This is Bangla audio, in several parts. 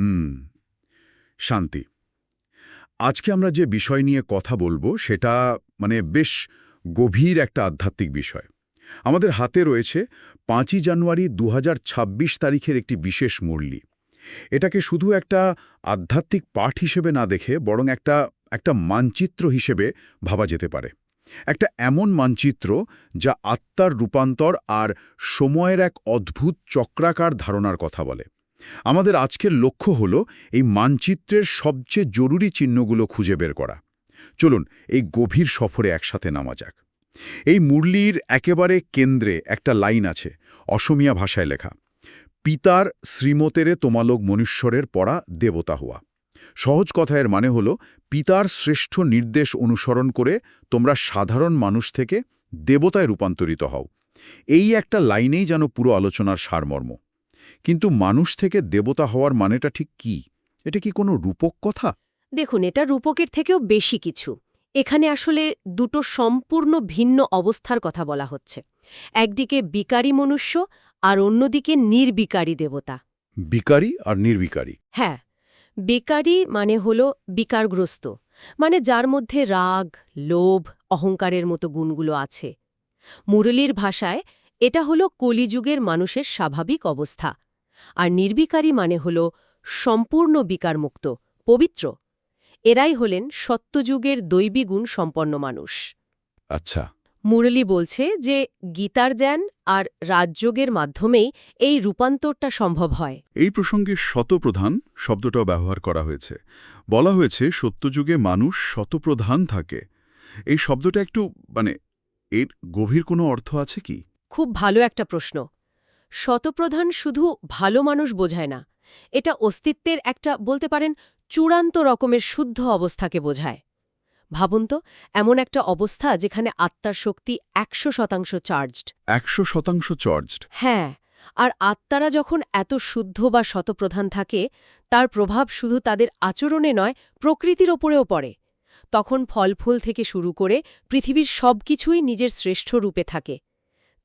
হুম, শান্তি। আজকে আমরা যে বিষয় নিয়ে কথা বলব সেটা মানে বেশ গভীর একটা আধ্যাত্মিক বিষয়। আমাদের হাতে রয়েছে পাঁচই জানুয়ারি দু হাজার ছাব্বিশ তারিখের একটি বিশেষ মুরলি। এটাকে শুধু একটা আধ্যাত্মিক পাঠ হিসেবে না দেখে বরং একটা একটা মানচিত্র হিসেবে ভাবা যেতে পারে। একটা এমন মানচিত্র যা আত্মার রূপান্তর আর সময়ের এক অদ্ভুত চক্রাকার ধারণার কথা বলে। আমাদের আজকের লক্ষ্য হল এই মানচিত্রের সবচেয়ে জরুরি চিহ্নগুলো খুঁজে বের করা। চলুন এই গভীর সফরে একসাথে নামা যাক। এই মুরলির একেবারে কেন্দ্রে একটা লাইন আছে, অসমিয়া ভাষায় লেখা, পিতার শ্রীমতেরে তোমালোক মনুষ্যরের পড়া দেবতা হওয়া সহজ কথায়ের মানে হল, পিতার শ্রেষ্ঠ নির্দেশ অনুসরণ করে তোমরা সাধারণ মানুষ থেকে দেবতায় রূপান্তরিত হও। এই একটা লাইনেই যেন পুরো আলোচনার সারমর্ম। কিন্তু মানুষ থেকে দেবতা হওয়ার মানেটা ঠিক কি? এটা কি কোনো রূপক কথা? দেখুন এটা রূপকের থেকেও বেশি কিছু। এখানে আসলে দুটো সম্পূর্ণ ভিন্ন অবস্থার কথা বলা হচ্ছে। একদিকে বিকারী মনুষ্য আর অন্যদিকে নির্বিকারী দেবতা। বিকারী আর নির্বিকারী। হ্যাঁ বেকারি মানে হল বিকারগ্রস্ত মানে যার মধ্যে রাগ লোভ অহংকারের মতো গুণগুলো আছে। মুরলীর ভাষায় এটা হল কলিযুগের মানুষের স্বাভাবিক অবস্থা। আর নির্বিকারী মানে হল সম্পূর্ণ বিকারমুক্ত পবিত্র। এরাই হলেন সত্যযুগের দৈবী গুণ সম্পন্ন মানুষ। আচ্ছা। মুরলী বলছে যে গীতার জ্ঞান আর রাজযোগের মাধ্যমেই এই রূপান্তরটা সম্ভব হয়। এই প্রসঙ্গে শতপ্রধান শব্দটাও ব্যবহার করা হয়েছে। বলা হয়েছে সত্যযুগে মানুষ শতপ্রধান থাকে। এই শব্দটা একটু মানে এর গভীর কোনো অর্থ আছে কি? খুব ভালো একটা প্রশ্ন। শতপ্রধান শুধু ভালো মানুষ বোঝায় না এটা অস্তিত্বের একটা বলতে পারেন চূড়ান্ত রকমের শুদ্ধ অবস্থাকে বোঝায়। ভাবুন তো এমন একটা অবস্থা যেখানে আত্মার শক্তি একশো শতাংশ চার্জড। একশো শতাংশ চার্জড? হ্যাঁ আর আত্মারা যখন এত শুদ্ধ বা শতপ্রধান থাকে তার প্রভাব শুধু তাদের আচরণে নয় প্রকৃতির ওপরেও পড়ে। তখন ফল ফুল থেকে শুরু করে পৃথিবীর সবকিছুই নিজের শ্রেষ্ঠ রূপে থাকে।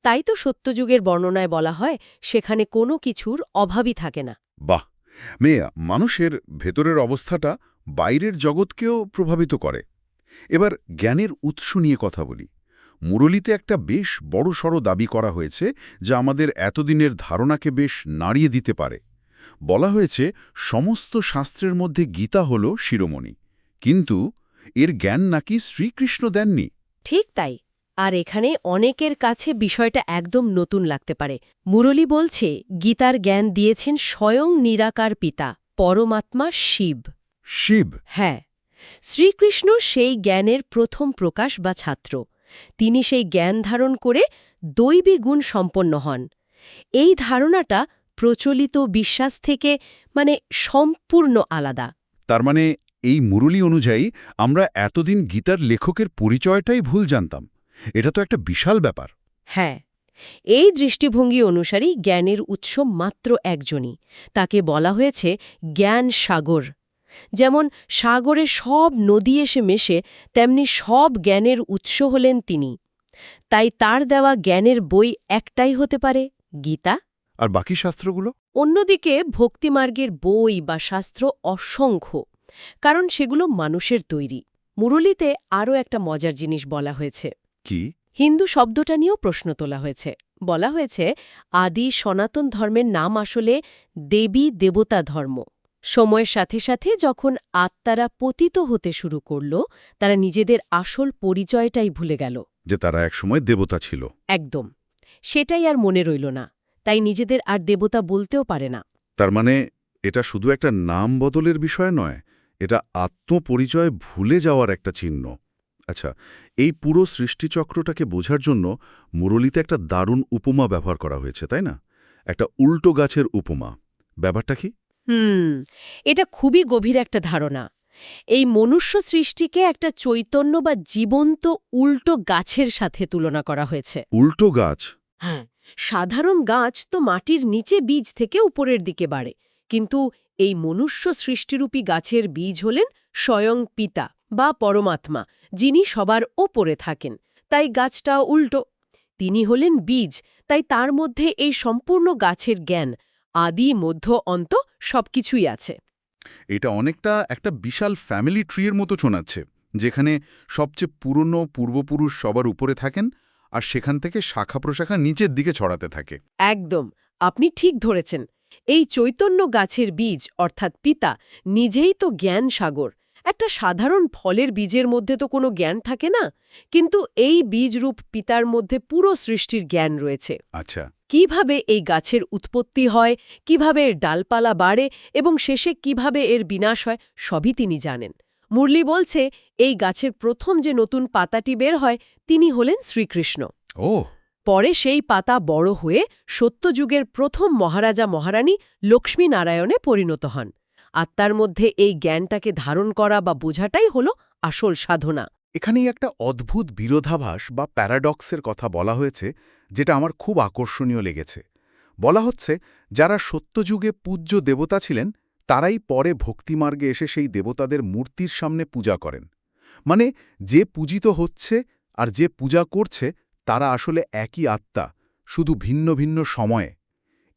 তাই তো সত্যযুগের বর্ণনায় বলা হয় সেখানে কোনো কিছুর অভাবই থাকে না। বাহ! মেয়ে মানুষের ভেতরের অবস্থাটা বাইরের জগৎকেও প্রভাবিত করে। এবার জ্ঞানের উৎস নিয়ে কথা বলি। মুরলিতে একটা বেশ বড়সড় দাবি করা হয়েছে যা আমাদের এতদিনের ধারণাকে বেশ নাড়িয়ে দিতে পারে। বলা হয়েছে সমস্ত শাস্ত্রের মধ্যে গীতা হল শিরোমণি। কিন্তু এর জ্ঞান নাকি শ্রীকৃষ্ণ দেননি। ঠিক তাই। আর এখানে অনেকের কাছে বিষয়টা একদম নতুন লাগতে পারে। মুরলী বলছে গীতার জ্ঞান দিয়েছেন স্বয়ং নিরাকার পিতা পরমাত্মা শিব। শিব? হ্যাঁ। শ্রীকৃষ্ণ সেই জ্ঞানের প্রথম প্রকাশ বা ছাত্র। তিনি সেই জ্ঞান ধারণ করে দৈবী গুণ সম্পন্ন হন। এই ধারণাটা প্রচলিত বিশ্বাস থেকে মানে সম্পূর্ণ আলাদা। তার মানে এই মুরলি অনুযায়ী আমরা এতদিন গীতার লেখকের পরিচয়টাই ভুল জানতাম। এটা তো একটা বিশাল ব্যাপার। হ্যাঁ এই দৃষ্টিভঙ্গি অনুসারী জ্ঞানের উৎস মাত্র একজনই তাকে বলা হয়েছে জ্ঞান সাগর। যেমন সাগরে সব নদী এসে মেশে তেমনি সব জ্ঞানের উৎস হলেন তিনি। তাই তার দেওয়া জ্ঞানের বই একটাই হতে পারে গীতা। আর বাকি শাস্ত্রগুলো? অন্যদিকে ভক্তিমার্গের বই বা শাস্ত্র অসংখ্য কারণ সেগুলো মানুষের তৈরি। মুরলীতে আরও একটা মজার জিনিস বলা হয়েছে। কি? হিন্দু শব্দটা নিয়েও প্রশ্ন তোলা হয়েছে। বলা হয়েছে আদি সনাতন ধর্মের নাম আসলে দেবী দেবতা ধর্ম। সময়ের সাথে সাথে যখন আত্মারা পতিত হতে শুরু করল তারা নিজেদের আসল পরিচয়টাই ভুলে গেল। যে তারা একসময় দেবতা ছিল। একদম। সেটাই আর মনে রইল না। তাই নিজেদের আর দেবতা বলতেও পারে না। তার মানে এটা শুধু একটা নাম বদলের বিষয় নয় এটা আত্মপরিচয় ভুলে যাওয়ার একটা চিহ্ন। আচ্ছা এই পুরো সৃষ্টিচক্রটাকে বোঝার জন্য মুরলিতে একটা দারুণ উপমা ব্যবহার করা হয়েছে তাই না? একটা উল্টো গাছের উপমা। ব্যাপারটা কি? হুম এটা খুবই গভীর একটা ধারণা। এই মনুষ্য সৃষ্টিকে একটা চৈতন্য বা জীবন্ত উল্টো গাছের সাথে তুলনা করা হয়েছে। উল্টো গাছ? হ্যাঁ সাধারণ গাছ তো মাটির নিচে বীজ থেকে উপরের দিকে বাড়ে কিন্তু এই মনুষ্য সৃষ্টিরূপী গাছের বীজ হলেন স্বয়ং পিতা। বা পরমাত্মা যিনি সবার ওপরে থাকেন। তাই গাছটা উল্টো। তিনি হলেন বীজ। তাই তার মধ্যে এই সম্পূর্ণ গাছের জ্ঞান আদি মধ্য অন্ত সবকিছুই আছে। এটা অনেকটা একটা বিশাল ফ্যামিলি ট্রিয়ের মতো শোনাচ্ছে যেখানে সবচেয়ে পুরনো পূর্বপুরুষ সবার উপরে থাকেন আর সেখান থেকে শাখা প্রশাখা নিচের দিকে ছড়াতে থাকে। একদম আপনি ঠিক ধরেছেন। এই চৈতন্য গাছের বীজ অর্থাৎ পিতা নিজেই তো জ্ঞান সাগর। একটা সাধারণ ফলের বীজের মধ্যে তো কোনো জ্ঞান থাকে না কিন্তু এই বীজরূপ পিতার মধ্যে পুরো সৃষ্টির জ্ঞান রয়েছে। আচ্ছা। কীভাবে এই গাছের উৎপত্তি হয় কীভাবে এর ডালপালা বাড়ে এবং শেষে কীভাবে এর বিনাশ হয় সবই তিনি জানেন। মুরলি বলছে এই গাছের প্রথম যে নতুন পাতাটি বের হয় তিনি হলেন শ্রীকৃষ্ণ। ও। পরে সেই পাতা বড় হয়ে সত্যযুগের প্রথম মহারাজা মহারানী লক্ষ্মী নারায়ণে পরিণত হন। আত্মার মধ্যে এই জ্ঞানটাকে ধারণ করা বা বোঝাটাই হল আসল সাধনা। এখানেই একটা অদ্ভুত বিরোধাভাস বা প্যারাডক্সের কথা বলা হয়েছে, যেটা আমার খুব আকর্ষণীয় লেগেছে। বলা হচ্ছে, যারা সত্যযুগে পূজ্য দেবতা ছিলেন, তারাই পরে ভক্তিমার্গে এসে সেই দেবতাদের মূর্তির সামনে পূজা করেন। মানে যে পূজিত হচ্ছে আর যে পূজা করছে, তারা আসলে একই আত্মা, শুধু ভিন্ন ভিন্ন সময়ে।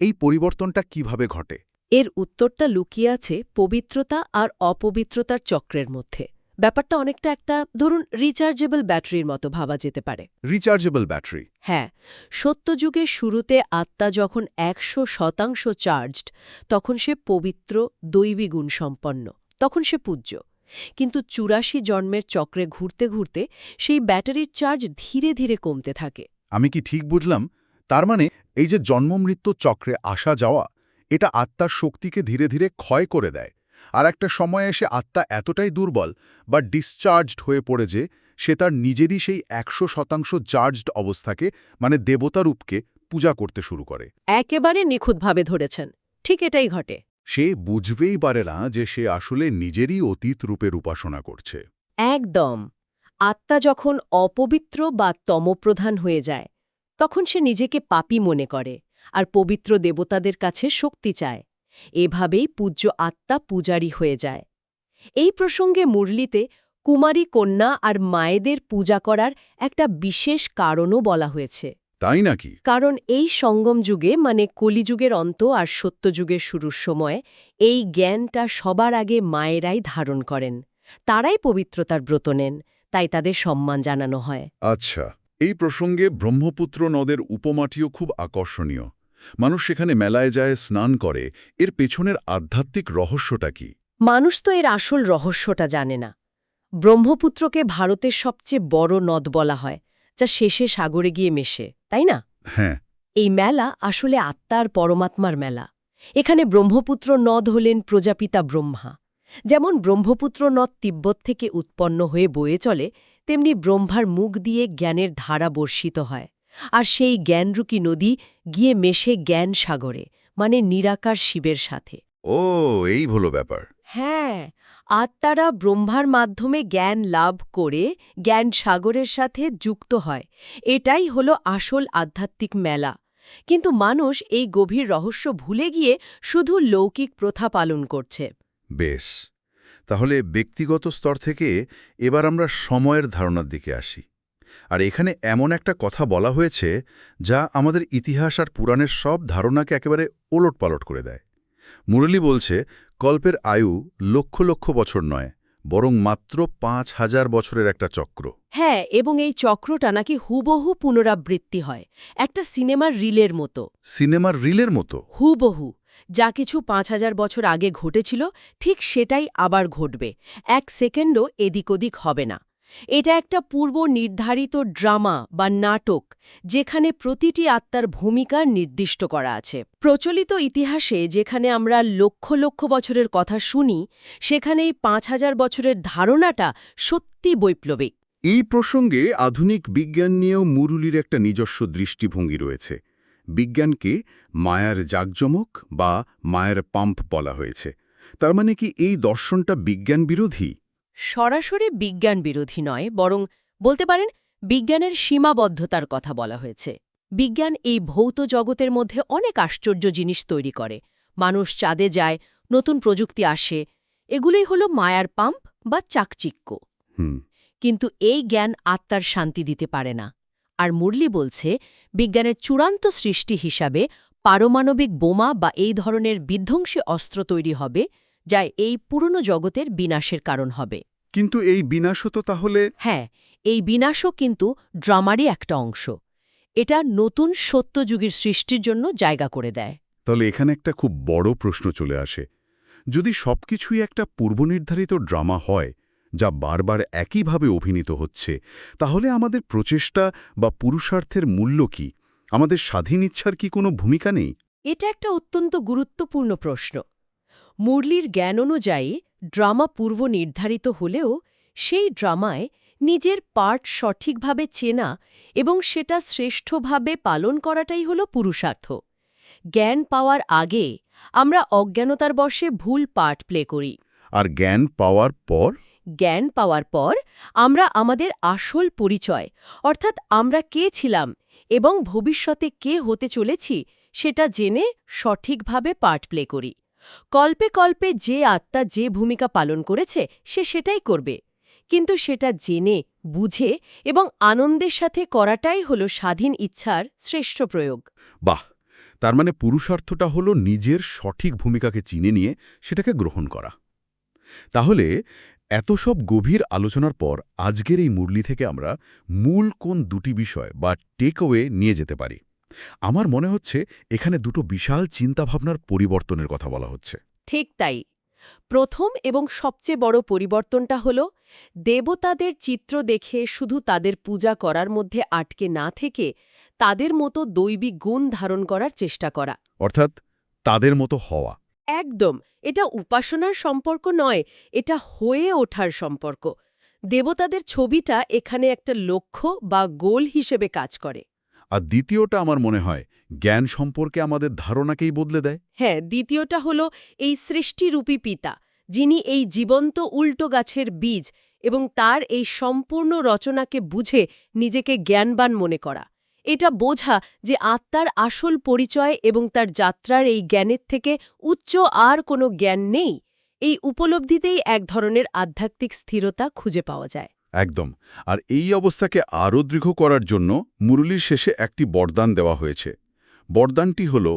এই পরিবর্তনটা কীভাবে ঘটে? এর উত্তরটা লুকিয়ে আছে পবিত্রতা আর অপবিত্রতার চক্রের মধ্যে। ব্যাপারটা অনেকটা একটা ধরুন রিচার্জেবল ব্যাটারির মতো ভাবা যেতে পারে। রিচার্জেবল ব্যাটারি হ্যাঁ সত্যযুগের শুরুতে আত্মা যখন একশো শতাংশ চার্জড তখন সে পবিত্র দৈবী গুণ সম্পন্ন তখন সে পূজ্য। কিন্তু চুরাশি জন্মের চক্রে ঘুরতে ঘুরতে সেই ব্যাটারির চার্জ ধীরে ধীরে কমতে থাকে। আমি কি ঠিক বুঝলাম? তার মানে এই যে জন্মমৃত্যু চক্রে আসা যাওয়া এটা আত্মার শক্তিকে ধীরে ধীরে ক্ষয় করে দেয়। আর একটা সময় এসে আত্মা এতটাই দুর্বল বা ডিসচার্জড হয়ে পড়ে যে সে তার নিজেরই সেই একশো শতাংশ চার্জড অবস্থাকে মানে দেবতারূপকে পূজা করতে শুরু করে। একেবারে নিখুঁতভাবে ধরেছেন। ঠিক এটাই ঘটে। সে বুঝবেই পারে না যে সে আসলে নিজেরই অতীত রূপের উপাসনা করছে। একদম। আত্মা যখন অপবিত্র বা তমপ্রধান হয়ে যায় তখন সে নিজেকে পাপী মনে করে। আর পবিত্র দেবতাদের কাছে শক্তি চায়। এভাবেই পূজ্য আত্মা পূজারী হয়ে যায়। এই প্রসঙ্গে মুরলিতে কুমারী কন্যা আর মায়েদের পূজা করার একটা বিশেষ কারণও বলা হয়েছে। তাই নাকি? কারণ এই সঙ্গম যুগে মানে কলিযুগের অন্ত আর সত্যযুগের শুরুর সময় এই জ্ঞানটা সবার আগে মায়েরাই ধারণ করেন। তারাই পবিত্রতার ব্রত নেন তাই তাদের সম্মান জানানো হয়। আচ্ছা এই প্রসঙ্গে ব্রহ্মপুত্র নদের উপমাটিও খুব আকর্ষণীয়। মানুষ সেখানে মেলায় যায় স্নান করে। এর পেছনের আধ্যাত্মিক রহস্যটা কি? মানুষ তো এর আসল রহস্যটা জানে না। ব্রহ্মপুত্রকে ভারতের সবচেয়ে বড় নদ বলা হয় যা শেষে সাগরে গিয়ে মেশে তাই না? হ্যাঁ। এই মেলা আসলে আত্মার পরমাত্মার মেলা। এখানে ব্রহ্মপুত্র নদ হলেন প্রজাপিতা ব্রহ্মা। যেমন ব্রহ্মপুত্র নদ তিব্বত থেকে উৎপন্ন হয়ে বয়ে চলে তেমনি ব্রহ্মার মুখ দিয়ে জ্ঞানের ধারা বর্ষিত হয়। আর সেই জ্ঞানরুকি নদী গিয়ে মেশে জ্ঞান সাগরে মানে নিরাকার শিবের সাথে। ও এই হলো ব্যাপার। হ্যাঁ আত্মারা ব্রহ্মার মাধ্যমে জ্ঞান লাভ করে জ্ঞান সাগরের সাথে যুক্ত হয়। এটাই হলো আসল আধ্যাত্মিক মেলা। কিন্তু মানুষ এই গভীর রহস্য ভুলে গিয়ে শুধু লৌকিক প্রথা পালন করছে। বেশ। তাহলে ব্যক্তিগত স্তর থেকে এবার আমরা সময়ের ধারণার দিকে আসি। আর এখানে এমন একটা কথা বলা হয়েছে যা আমাদের ইতিহাস আর পুরাণের সব ধারণাকে একেবারে ওলটপালট করে দেয়। মুরলী বলছে কল্পের আয়ু লক্ষ লক্ষ বছর নয় বরং মাত্র পাঁচ হাজার বছরের একটা চক্র। হ্যাঁ এবং এই চক্রটা নাকি হুবহু পুনরাবৃত্তি হয় একটা সিনেমার রিলের মতো। সিনেমার রিলের মতো? হুবহু যা কিছু পাঁচ হাজার বছর আগে ঘটেছিল ঠিক সেটাই আবার ঘটবে এক সেকেন্ডও এদিক ওদিক হবে না। এটা একটা পূর্ব নির্ধারিত ড্রামা বা নাটক, যেখানে প্রতিটি আত্মার ভূমিকা নির্দিষ্ট করা আছে। প্রচলিত ইতিহাসে যেখানে আমরা লক্ষ লক্ষ বছরের কথা শুনি সেখানে এই পাঁচ হাজার বছরের ধারণাটা সত্যি বৈপ্লবিক। এই প্রসঙ্গে আধুনিক বিজ্ঞান নিয়েও মুরুলির একটা নিজস্ব দৃষ্টিভঙ্গি রয়েছে। বিজ্ঞানকে মায়ার জাকজমক বা মায়ের পাম্প বলা হয়েছে। তার মানে কি এই দর্শনটা বিজ্ঞান বিরোধী? সরাসরি বিজ্ঞান বিরোধী নয় বরং বলতে পারেন বিজ্ঞানের সীমাবদ্ধতার কথা বলা হয়েছে। বিজ্ঞান এই ভৌত জগতের মধ্যে অনেক আশ্চর্য জিনিস তৈরি করে। মানুষ চাঁদে যায় নতুন প্রযুক্তি আসে এগুলোই হলো মায়ার পাম্প বা চাকচিক্য। কিন্তু এই জ্ঞান আত্মার শান্তি দিতে পারে না। আর মুরলি বলছে বিজ্ঞানের চূড়ান্ত সৃষ্টি হিসাবে পারমাণবিক বোমা বা এই ধরনের বিধ্বংসী অস্ত্র তৈরি হবে যা এই পুরনো জগতের বিনাশের কারণ হবে। কিন্তু এই বিনাশও তো তাহলে হ্যাঁ এই বিনাশও কিন্তু ড্রামারই একটা অংশ। এটা নতুন সত্যযুগের সৃষ্টির জন্য জায়গা করে দেয়। তাহলে এখানে একটা খুব বড় প্রশ্ন চলে আসে। যদি সবকিছুই একটা পূর্বনির্ধারিত ড্রামা হয় যা বারবার একইভাবে অভিনীত হচ্ছে তাহলে আমাদের প্রচেষ্টা বা পুরুষার্থের মূল্য কি? আমাদের স্বাধীন ইচ্ছার কি কোনো ভূমিকা নেই? এটা একটা অত্যন্ত গুরুত্বপূর্ণ প্রশ্ন। মুরলির জ্ঞান অনুযায়ী ড্রামা পূর্ব নির্ধারিত হলেও সেই ড্রামায় নিজের পার্ট সঠিকভাবে চেনা এবং সেটা শ্রেষ্ঠভাবে পালন করাটাই হল পুরুষার্থ। জ্ঞান পাওয়ার আগে আমরা অজ্ঞানতার বশে ভুল পার্ট প্লে করি। আর জ্ঞান পাওয়ার পর? জ্ঞান পাওয়ার পর আমরা আমাদের আসল পরিচয় অর্থাৎ আমরা কে ছিলাম এবং ভবিষ্যতে কে হতে চলেছি সেটা জেনে সঠিকভাবে পার্ট প্লে করি। কল্পে কল্পে যে আত্মা যে ভূমিকা পালন করেছে, সে সেটাই করবে। কিন্তু সেটা জেনে, বুঝে এবং আনন্দের সাথে করাটাই হল স্বাধীন ইচ্ছার শ্রেষ্ঠ প্রয়োগ। বাহ! তার মানে পুরুষার্থটা হলো নিজের সঠিক ভূমিকাকে চিনে নিয়ে সেটাকে গ্রহণ করা। তাহলে এত সব গভীর আলোচনার পর আজকের এই মুরলি থেকে আমরা মূল কোন দুটি বিষয় বা টেকওয়ে নিয়ে যেতে পারি? আমার মনে হচ্ছে এখানে দুটো বিশাল চিন্তাভাবনার পরিবর্তনের কথা বলা হচ্ছে। ঠিক তাই। প্রথম এবং সবচেয়ে বড় পরিবর্তনটা হল দেবতাদের চিত্র দেখে শুধু তাদের পূজা করার মধ্যে আটকে না থেকে তাদের মতো দৈবিক গুণ ধারণ করার চেষ্টা করা। অর্থাৎ তাদের মতো হওয়া। একদম এটা উপাসনার সম্পর্ক নয় এটা হয়ে ওঠার সম্পর্ক। দেবতাদের ছবিটা এখানে একটা লক্ষ্য বা গোল হিসেবে কাজ করে। আর দ্বিতীয়টা আমার মনে হয়, জ্ঞান সম্পর্কে আমাদের ধারণাকেই বদলে দেয়। হ্যাঁ দ্বিতীয়টা হল এই সৃষ্টিরূপী পিতা, যিনি এই জীবন্ত উল্টো গাছের বীজ এবং তার এই সম্পূর্ণ রচনাকে বুঝে নিজেকে জ্ঞানবান মনে করা। এটা বোঝা যে আত্মার আসল পরিচয় এবং তার যাত্রার এই জ্ঞানের থেকে উচ্চ আর কোনো জ্ঞান নেই। এই উপলব্ধিতেই এক ধরনের আধ্যাত্মিক স্থিরতা খুঁজে পাওয়া যায়। একদম। আর এই অবস্থাকে আরও দৃঢ় করার জন্য মুরলির শেষে একটি বরদান দেওয়া হয়েছে। বরদানটি হল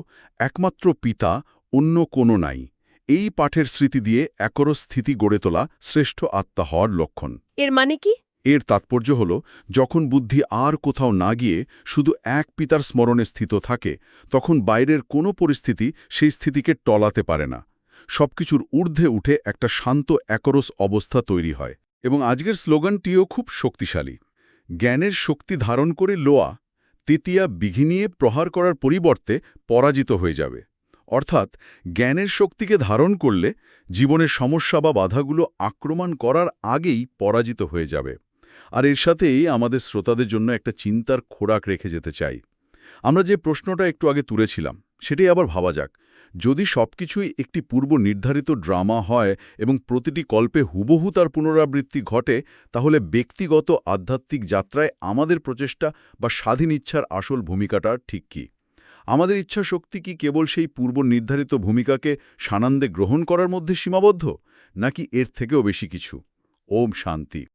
একমাত্র পিতা অন্য কোনো নাই। এই পাঠের স্মৃতি দিয়ে একর স্থিতি গড়ে তোলা শ্রেষ্ঠ আত্মা হওয়ার লক্ষণ। এর মানে কি? এর তাৎপর্য হল যখন বুদ্ধি আর কোথাও না গিয়ে শুধু এক পিতার স্মরণে স্থিত থাকে তখন বাইরের কোনো পরিস্থিতি সেই স্থিতিকে টলাতে পারে না। সবকিছুর ঊর্ধ্বে উঠে একটা শান্ত একরস অবস্থা তৈরি হয়। এবং আজকের স্লোগানটিও খুব শক্তিশালী। জ্ঞানের শক্তি ধারণ করে লোয়া, তৃতীয়া বিঘিনিয়ে প্রহার করার পরিবর্তে পরাজিত হয়ে যাবে। অর্থাৎ জ্ঞানের শক্তিকে ধারণ করলে জীবনের সমস্যা বা বাধাগুলো আক্রমণ করার আগেই পরাজিত হয়ে যাবে। আর এর সাথেই আমাদের শ্রোতাদের জন্য একটা চিন্তার খোরাক রেখে যেতে চাই। আমরা যে প্রশ্নটা একটু আগে তুলেছিলাম সেটাই আবার ভাবা যাক। যদি সবকিছুই একটি পূর্ব নির্ধারিত ড্রামা হয় এবং প্রতিটি কল্পে হুবহু তার পুনরাবৃত্তি ঘটে, তাহলে ব্যক্তিগত আধ্যাত্মিক যাত্রায় আমাদের প্রচেষ্টা বা স্বাধীন ইচ্ছার আসল ভূমিকাটা ঠিক কী? আমাদের ইচ্ছা শক্তি কি কেবল সেই পূর্ব নির্ধারিত ভূমিকাকে সানন্দে গ্রহণ করার মধ্যে সীমাবদ্ধ? নাকি এর থেকেও বেশি কিছু? ওম শান্তি।